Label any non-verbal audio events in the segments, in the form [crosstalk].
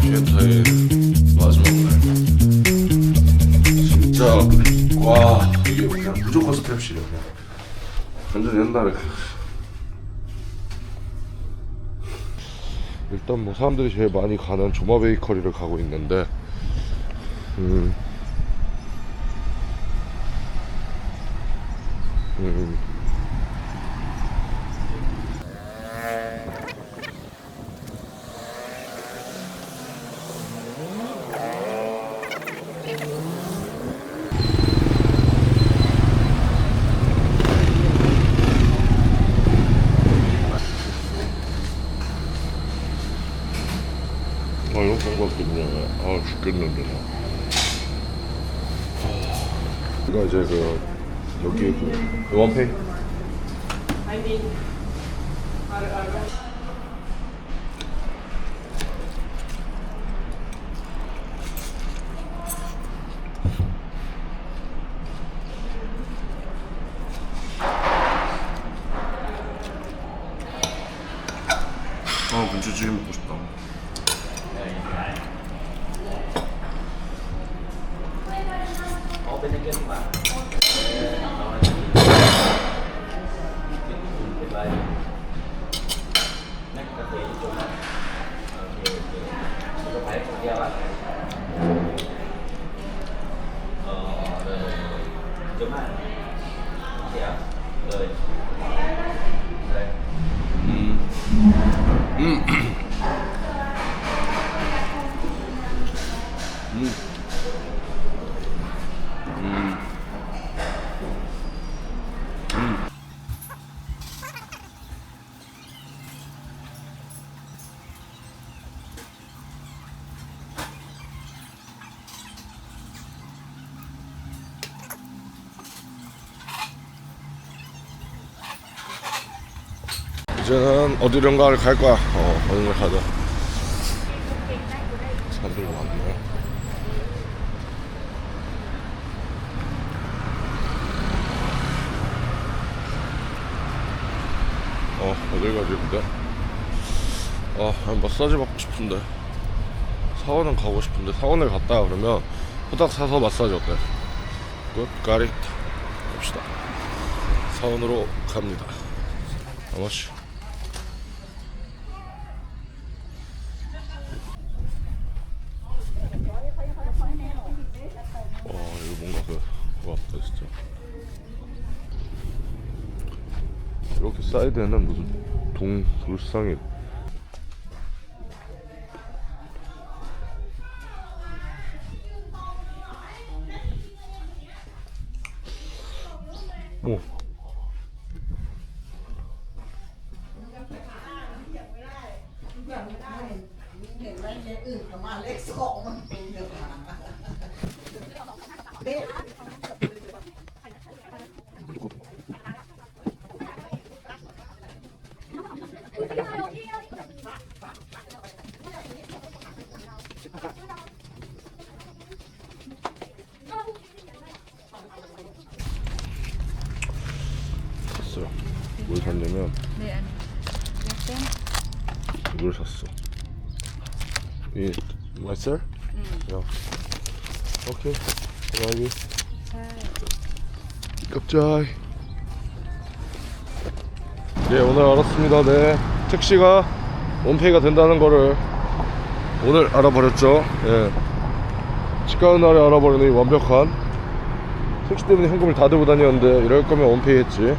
쉐타의 마지막 날 진짜 와 이게 그냥 무조건 스텝실이야 그냥 완전 옛날에 일단 뭐 사람들이 제일 많이 가는 조마 베이커리를 가고 있는데 음, 음. 아 이런 생각도 그냥 아 죽겠는데 나. 아, 이거 이제 그 여기 그 원페이 이제는 어디론가를 갈 거야. 어, 어디를 가자. 사람들 많네. 어, 어딜 가지, 근데? 아, 마사지 받고 싶은데. 사원은 가고 싶은데, 사원을 갔다 그러면 후딱 사서 마사지 어때? 굿, 가릿. 갑시다. 사원으로 갑니다. 아마씨. 와 이거 뭔가 그 고맙다 진짜 이렇게 사이드에는 무슨 동 불상이 오. เ 깜짝 네 오늘 알았습니다 네 택시가 원페이가 된다는 거를 오늘 알아버렸죠 예 치과은 날에 알아버리는 이 완벽한 택시 때문에 현금을 다 들고 다녔는데 이럴 거면 원페이 했지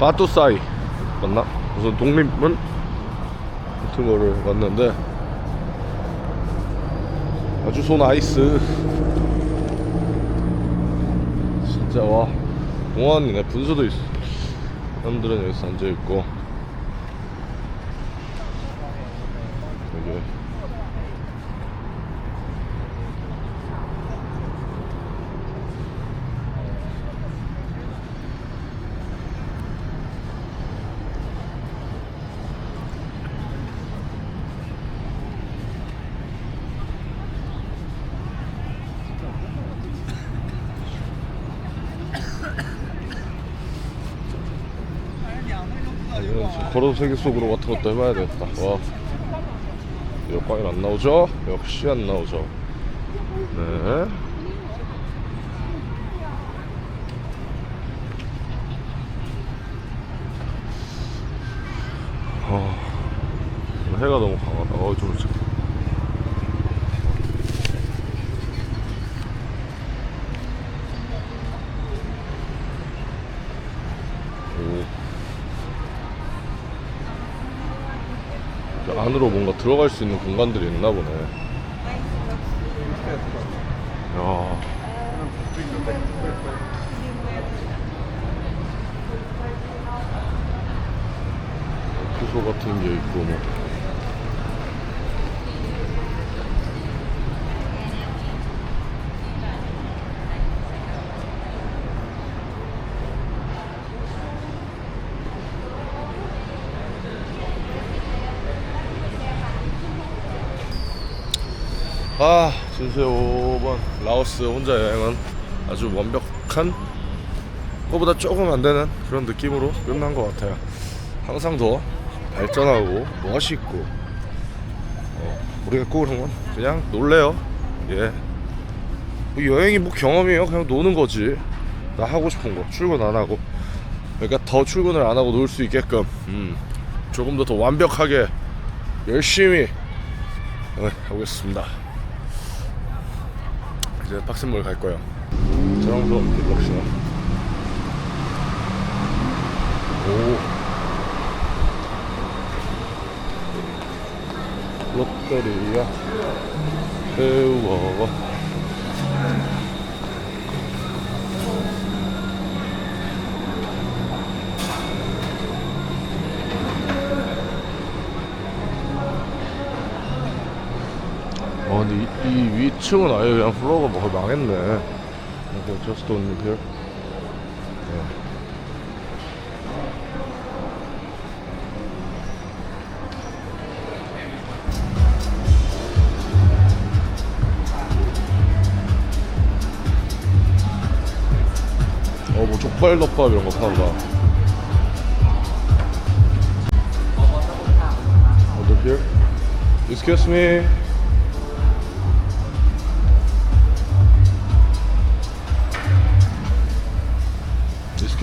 바투사이 맞나? 무슨 독립문? 같은 거를 왔는데 아주 소 나이스. 진짜 와. 공원이네. 분수도 있어. 사람들은 여기서 앉아있고 걸어서 세계 속으로 같은 것도 해봐야 되겠다. 와. 여과일 안 나오죠? 역시 안 나오죠. 네. 어, 해가 너무 강하다. 어, 좀 지금. 오. 저 안으로 들어갈 수 있는 공간들이 있나 보네. 야. 투소 같은 게 있고 뭐. 아, 진세 5번 라오스 혼자 여행은 아주 완벽한 그거보다 조금 안 되는 그런 느낌으로 끝난 것 같아요. 항상 더 발전하고 멋있고 어, 우리가 꼬는 건 그냥 놀래요. 예. 뭐 여행이 뭐 경험이에요. 그냥 노는 거지. 나 하고 싶은 거 출근 안 하고. 그러니까 더 출근을 안 하고 놀 수 있게끔 음, 조금 더 더 완벽하게 열심히 네, 하겠습니다. 이제 빡센몰 갈 거예요. 자랑스러운 갤럭시나. 오. 롯데리아. 배워. 근데 이, 이 위층은 아예 그냥 플로어가 뭐 거의 망했네. 그냥 저스트 온리 필 어뭐 족발덮밥 이런 거 파나 here Excuse me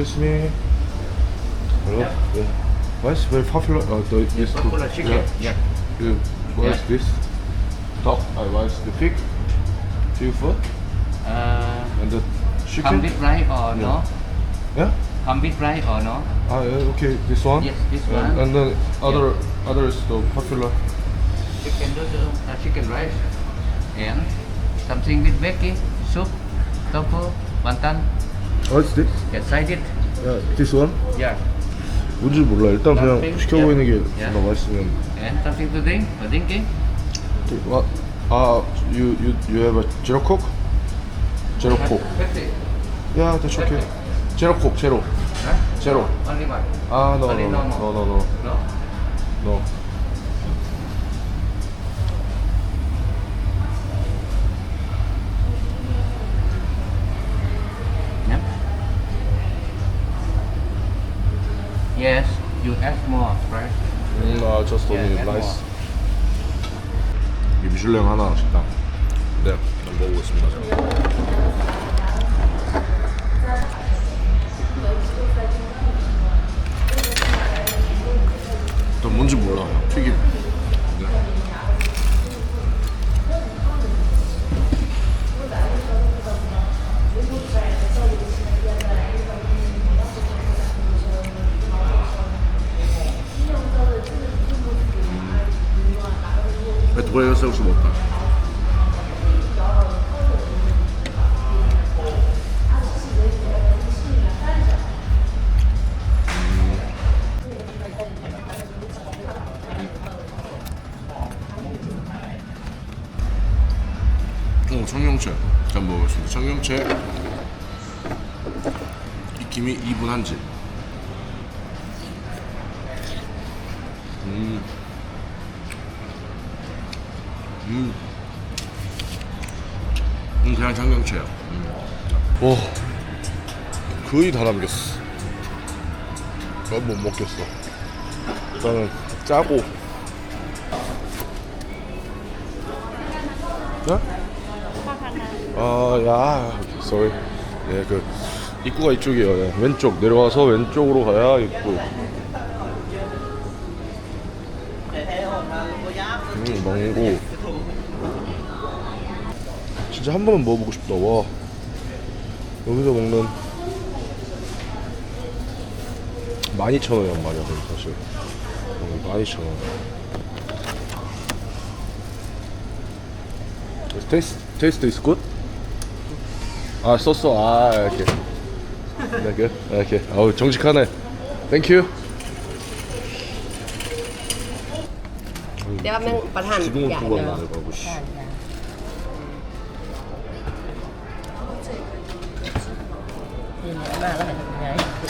Excuse me. Hello. Yeah. What is very popular? Uh, the this Popular chicken. Yeah. Yeah. What is Yeah. this? Top. What is the pig? Pig foot Uh, and the chicken. with rice or no? Yeah. With rice or no? Ah, yeah, okay. This one. Yes, this And, one. and then other other is the popular. Chicken noodle, uh, chicken rice, and something with veggie, soup, tofu, wonton. What's this? Yeah, side it. Yeah, this one. Yeah, 뭔지 몰라. 일단 그냥 Nothing. 시켜 Yeah. 보이는 게 Yeah. 존나 맛있으면. and something to drink. For drinking. What? Ah, you you you have a zero coke? Zero coke. Yeah, that's okay. Zero coke, zero. Huh? Zero. Only one. Ah, no, no, no, no, no, no, No. Yes, you ask more, right? 음, 아, just only Yeah, rice. 이 미슐랭 하나 식당. 네, 한번 먹어보겠습니다. 일단 뭔지 몰라요. 튀김. Boję się już mocno. 오, 청경채. 잠깐 먹어보겠습니다. 청경채. 익힘이 2분 한지. 음. 음. 음, 그냥 청경채야. 음. 와, 거의 다 남겼어. 난못 먹겠어. 일단은 짜고 네? 아, 야, sorry. 네, 그 입구가 이쪽이에요. 네. 왼쪽 내려와서 왼쪽으로 가야 입구. 음, 망고. 진짜 한 번은 먹어보고 싶다 와. 여기서 먹는 12,000원이란 말이야 사실. 음, 12,000원. 테이스, 테이스트 is good? 아 소소 아 이렇게. 이렇게 이렇게. 아우 정직하네. 땡큐 내가 맨 발한 지붕을 두고 왔나 내가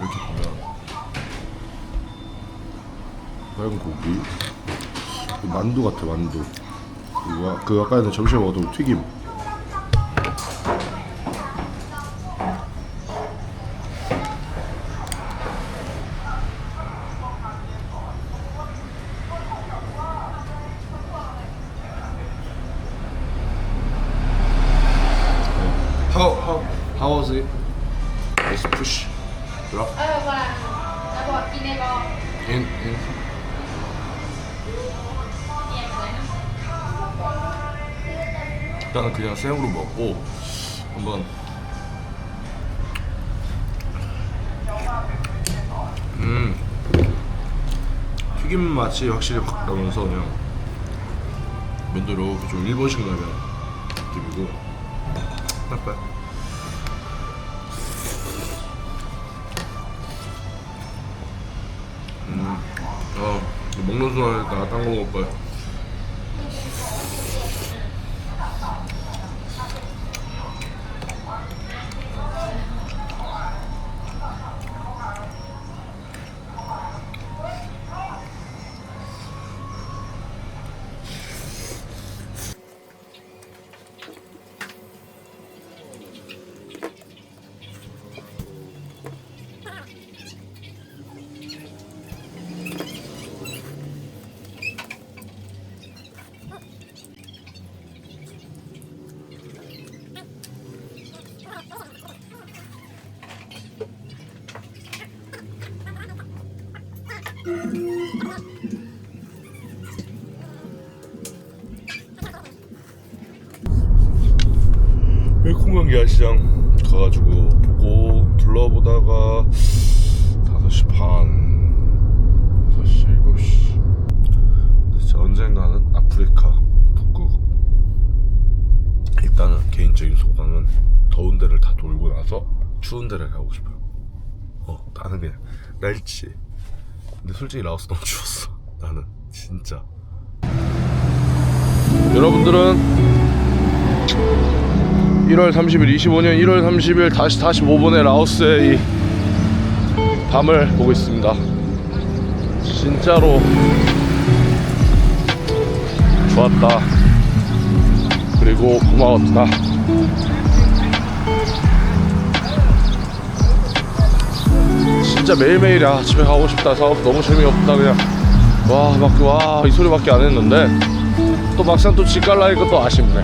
이렇게 보면, 빨간 고기, 그 만두 같아, 만두. 그리고 아- 그 아까 전에 점심에 먹었던 튀김. 일단은 그냥 생으로 먹고 한번 음 튀김 맛이 확실히 확 나면서 그냥 면도 이렇게 좀 일본식 라면 느낌이고 bad. 음, 어, 먹는 순간에 나딴거 먹을 거야. 일단은 개인적인 소감은 더운 데를 다 돌고 나서 추운 데를 가고 싶어요. 어 나는 그냥 날치. 근데 솔직히 라오스 너무 추웠어. [laughs] 나는. 진짜. 여러분들은 1월 30일 25년 1월 30일 다시 45분에 라오스의 이 밤을 보고 있습니다. 진짜로 좋았다 그리고 고마웠다. 진짜 매일매일 아 집에 가고 싶다. 사업 너무 재미없다 그냥. 와막와이 소리밖에 안 했는데. 또 막상 또 집 갈라 니까 또 아쉽네.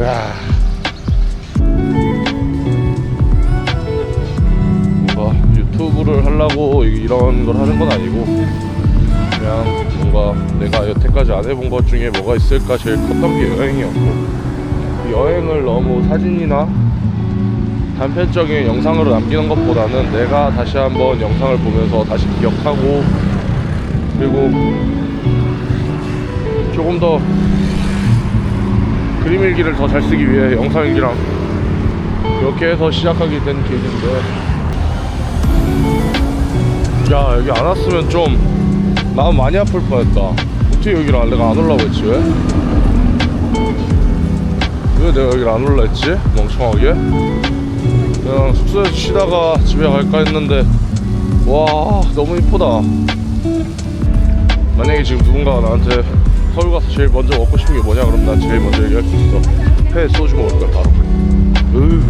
야. 뭔가 유튜브를 하려고 이런 걸 하는 건 아니고 그냥 뭔가 내가 여태까지 안 해본 것 중에 뭐가 있을까 제일 컸던 게 여행이었고 이 여행을 너무 사진이나 단편적인 영상으로 남기는 것보다는 내가 다시 한번 영상을 보면서 다시 기억하고 그리고 조금 더 그림 일기를 더 잘 쓰기 위해 영상 일기랑 이렇게 해서 시작하게 된 계기인데. 야 여기 안 왔으면 좀 마음 많이 아플 뻔했다 어떻게 여기를 안- 내가 안 올라고 했지 왜? 왜 내가 여기를 안 올라 했지? 멍청하게 그냥 숙소에서 쉬다가 집에 갈까 했는데 와 너무 이쁘다 만약에 지금 누군가가 나한테 서울 가서 제일 먼저 먹고 싶은 게 뭐냐 그럼 난 제일 먼저 얘기할 수 있어 회 소주 먹을 거야 바로 으.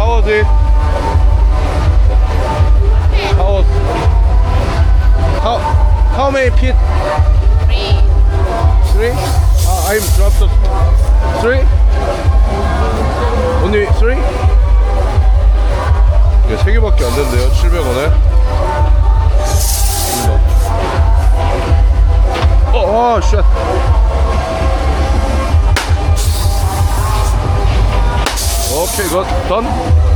How was it? How was how how many feet? Three. Three? Uh, I'm dropped three. Only three? 이게 세 개밖에 안 된대요. 700원에. 어, 아, 쉣. 오케이,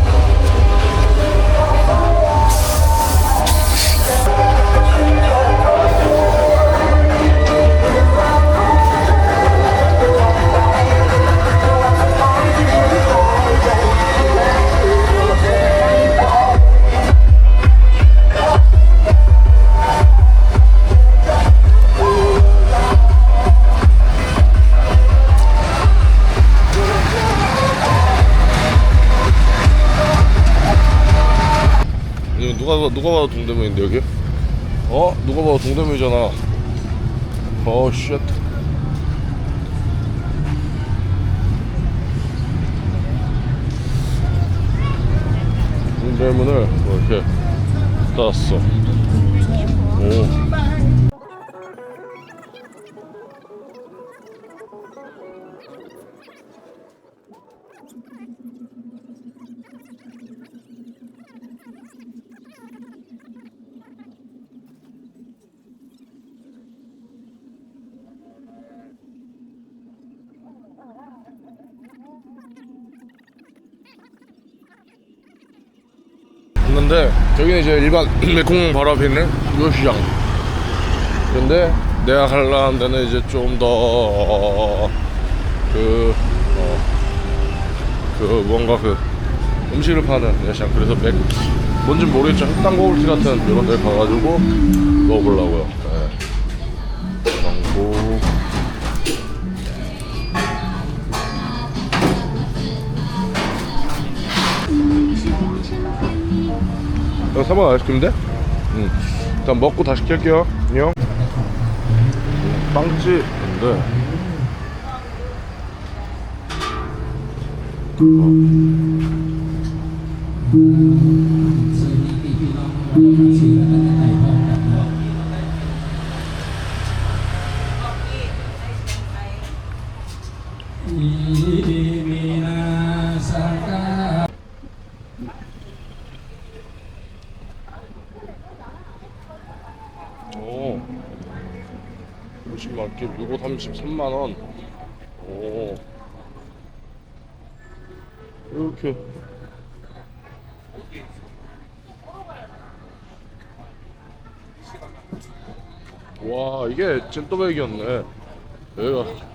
누가 봐- 누가 봐도 동대문인데 여기? 어? 누가 봐도 동대문이잖아. 어, 쉣. 동대문을 뭐 이렇게 따왔어. 오. 여기는 이제 일반 메콩 바로 앞에 있는 요시장. 근데 내가 가려는 데는 이제 좀 더 그 어, 그 뭔가 그 음식을 파는 야시장. 그래서 맥 뭔지 모르겠죠 흑당 고울티 같은 이런 데 가가지고 먹어보려고요 이거 3번 아이스크림인데? 응. 일단 먹고 다시 켤게요. 안녕. 음, 빵집인데. 오. 50만 개, 요거 33만 원. 오. 이렇게. 와, 이게 찐또백이었네. 여기가.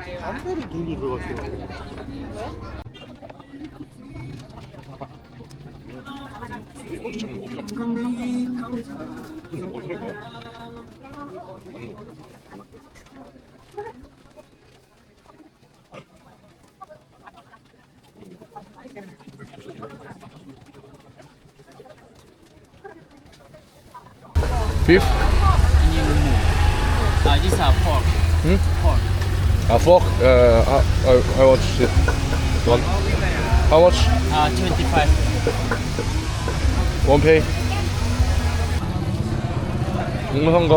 담배를 들고 들어갔어. Beef? Uh, these are pork. Pork. A fork? Uh, I, I, want it. One. How much? Uh, 25. One pay. 동영상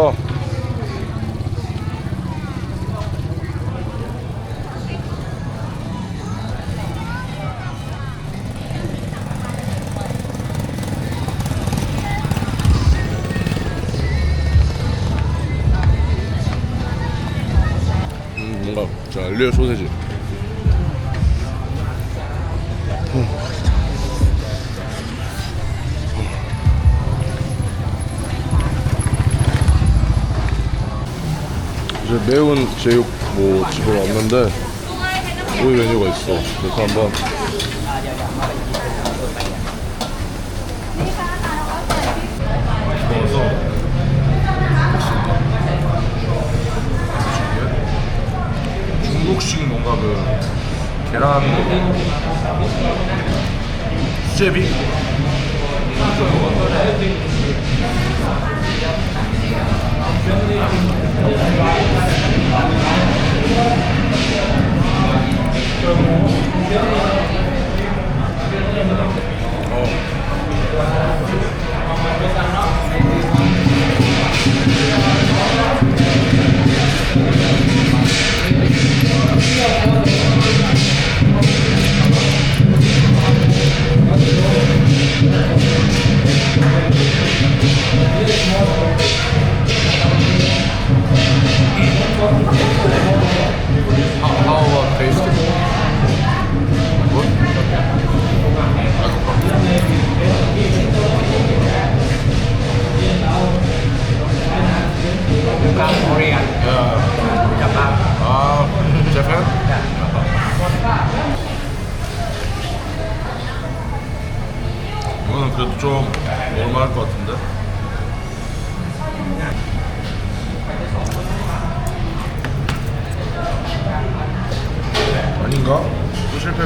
난리야 소세지. 이제 매운 제육 뭐 집에 왔는데 여기 메뉴가 있어. 그래서 한번 뭔가 그 계란 수제비? 좀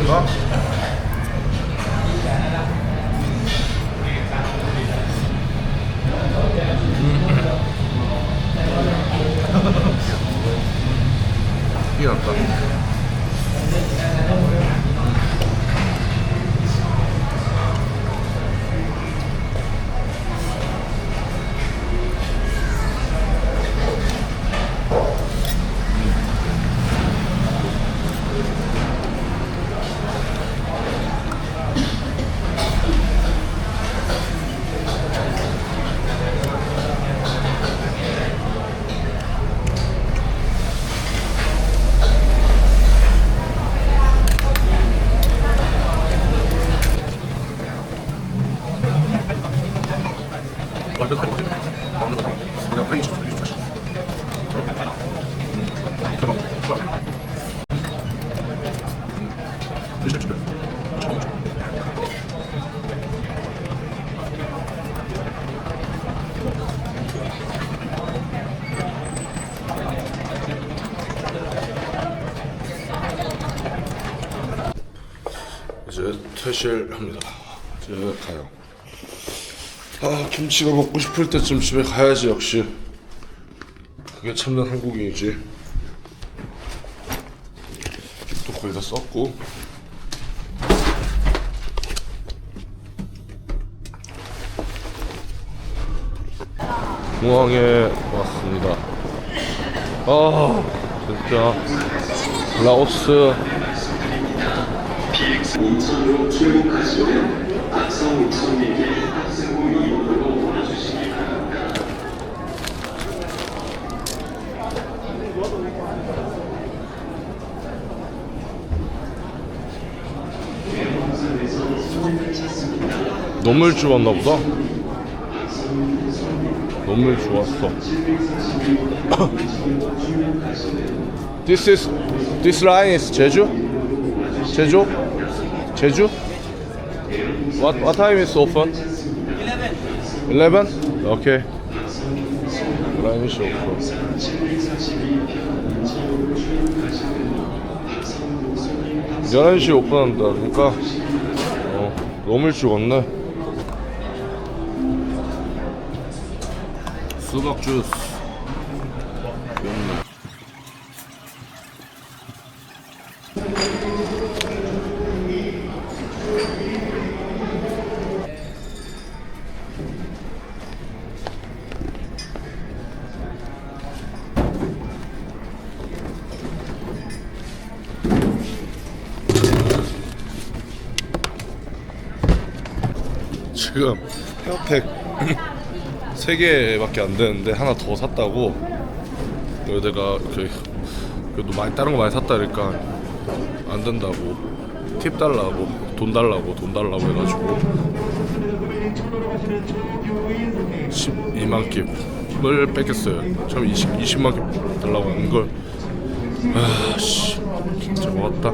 또 김치가 먹고 싶을 때쯤 집에 가야지 역시. 그게 참된 한국인이지. 또 거의 다 썼고. 공항에 왔습니다. 아 진짜. 라오스. 인천으로 출국하시면 악성 우천에게 학생부 이용으로 보내주시기 바랍니다. 너무 일찍 왔나 보다. 너무 일찍 왔어. [coughs] this is this line is 제주? 제주? 제주? What what time is open? 11. 11? Okay. 라인이 오픈. 열한 시 오픈한다. 그러니까 어, 너무 일찍 왔네. 수박 주스. 귀엽네. 지금 3개밖에 안 되는데 하나 더 샀다고 그래서 내가 그 그래도 많이 다른 거 많이 샀다 그러니까 안 된다고 팁 달라고 돈 달라고 돈 달라고 해가지고 12만 깁을 뺏겼어요. 처음 20, 20만 깁 달라고 한 걸. 아, 씨. 진짜 먹었다.